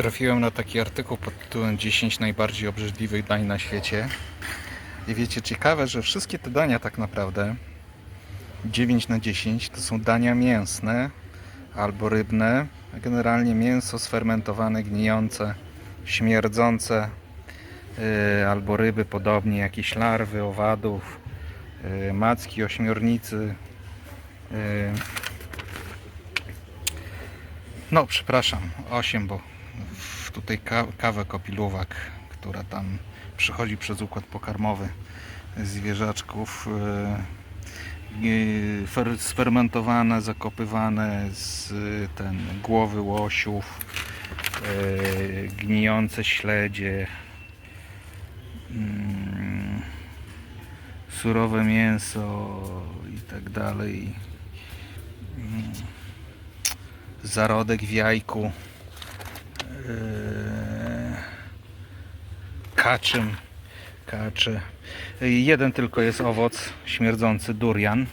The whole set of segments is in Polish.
Trafiłem na taki artykuł pod tytułem 10 najbardziej obrzydliwych dań na świecie. I wiecie, ciekawe, że wszystkie te dania tak naprawdę 9 na 10 to są dania mięsne albo rybne. Generalnie mięso sfermentowane, gnijące, śmierdzące, yy, albo ryby podobnie, jakieś larwy, owadów, yy, macki, ośmiornicy. Yy. No, przepraszam, 8, bo tutaj ka- kawę kopiluwak, która tam przychodzi przez układ pokarmowy zwierzaczków. fer- sfermentowane, zakopywane z ten, głowy łosiów, yy, gnijące śledzie, mm, surowe mięso i tak dalej. Mm, Zarodek w jajku. Kaczym. Kaczy. Jeden tylko jest owoc śmierdzący, durian.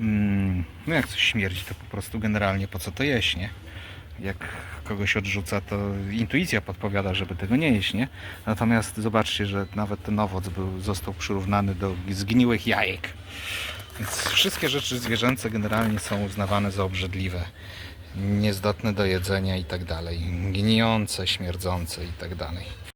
Mm, No jak coś śmierdzi, to po prostu generalnie po co to jeść, nie? Jak kogoś odrzuca, to intuicja podpowiada, żeby tego nie jeść, nie? Natomiast zobaczcie, że nawet ten owoc był, został przyrównany do zgniłych jajek. Więc wszystkie rzeczy zwierzęce generalnie są uznawane za obrzydliwe, niezdatne do jedzenia i tak dalej, gnijące, śmierdzące i tak dalej.